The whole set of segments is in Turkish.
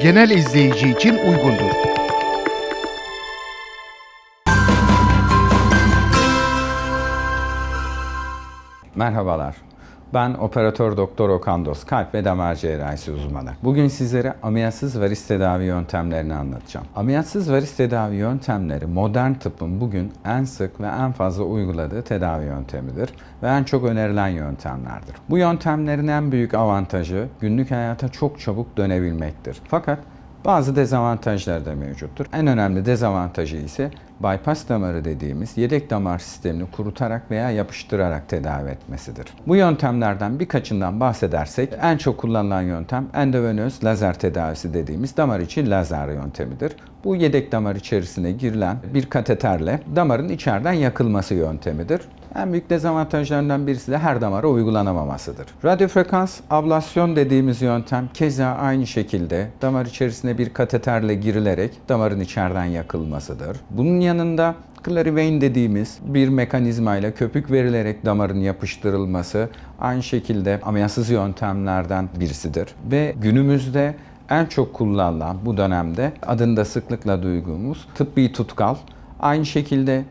genel izleyici için uygundur. Merhabalar. Ben operatör doktor Okan Dost, kalp ve damar cerrahisi uzmanı. Bugün sizlere ameliyatsız varis tedavi yöntemlerini anlatacağım. Ameliyatsız varis tedavi yöntemleri modern tıbbın bugün en sık ve en fazla uyguladığı tedavi yöntemidir ve en çok önerilen yöntemlerdir. Bu yöntemlerin en büyük avantajı günlük hayata çok çabuk dönebilmektir. Fakat bazı dezavantajları da mevcuttur. En önemli dezavantajı ise bypass damarı dediğimiz yedek damar sistemini kurutarak veya yapıştırarak tedavi etmesidir. Bu yöntemlerden birkaçından bahsedersek en çok kullanılan yöntem endovenöz lazer tedavisi dediğimiz damar içi lazer yöntemidir. Bu yedek damar içerisine girilen bir kateterle damarın içeriden yakılması yöntemidir. En büyük dezavantajlarından birisi de her damara uygulanamamasıdır. Radyofrekans ablasyon dediğimiz yöntem keza aynı şekilde damar içerisine bir kateterle girilerek damarın içeriden yakılmasıdır. Bunun yanında Clarivain dediğimiz bir mekanizmayla köpük verilerek damarın yapıştırılması aynı şekilde ameliyatsız yöntemlerden birisidir. Ve günümüzde en çok kullanılan bu dönemde adını da sıklıkla duyduğumuz tıbbi tutkal aynı şekilde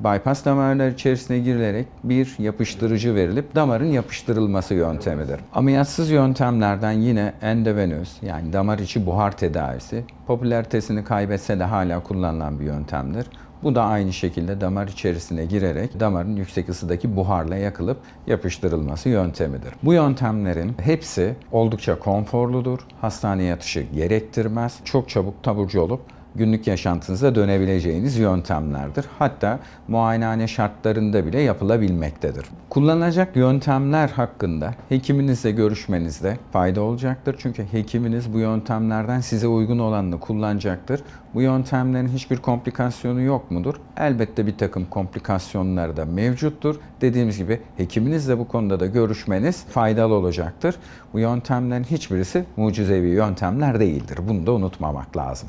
bypass damarlar içerisine girilerek bir yapıştırıcı verilip damarın yapıştırılması yöntemidir. Ameliyatsız yöntemlerden yine endovenöz yani damar içi buhar tedavisi popülaritesini kaybetse de hala kullanılan bir yöntemdir. Bu da aynı şekilde damar içerisine girerek damarın yüksek ısıdaki buharla yakılıp yapıştırılması yöntemidir. Bu yöntemlerin hepsi oldukça konforludur, hastane yatışı gerektirmez, çok çabuk taburcu olup günlük yaşantınıza dönebileceğiniz yöntemlerdir. Hatta muayenehane şartlarında bile yapılabilmektedir. Kullanılacak yöntemler hakkında hekiminizle görüşmenizde fayda olacaktır. Çünkü hekiminiz bu yöntemlerden size uygun olanını kullanacaktır. Bu yöntemlerin hiçbir komplikasyonu yok mudur? Elbette bir takım komplikasyonları da mevcuttur. Dediğimiz gibi hekiminizle bu konuda da görüşmeniz faydalı olacaktır. Bu yöntemlerin hiçbirisi mucizevi yöntemler değildir. Bunu da unutmamak lazım.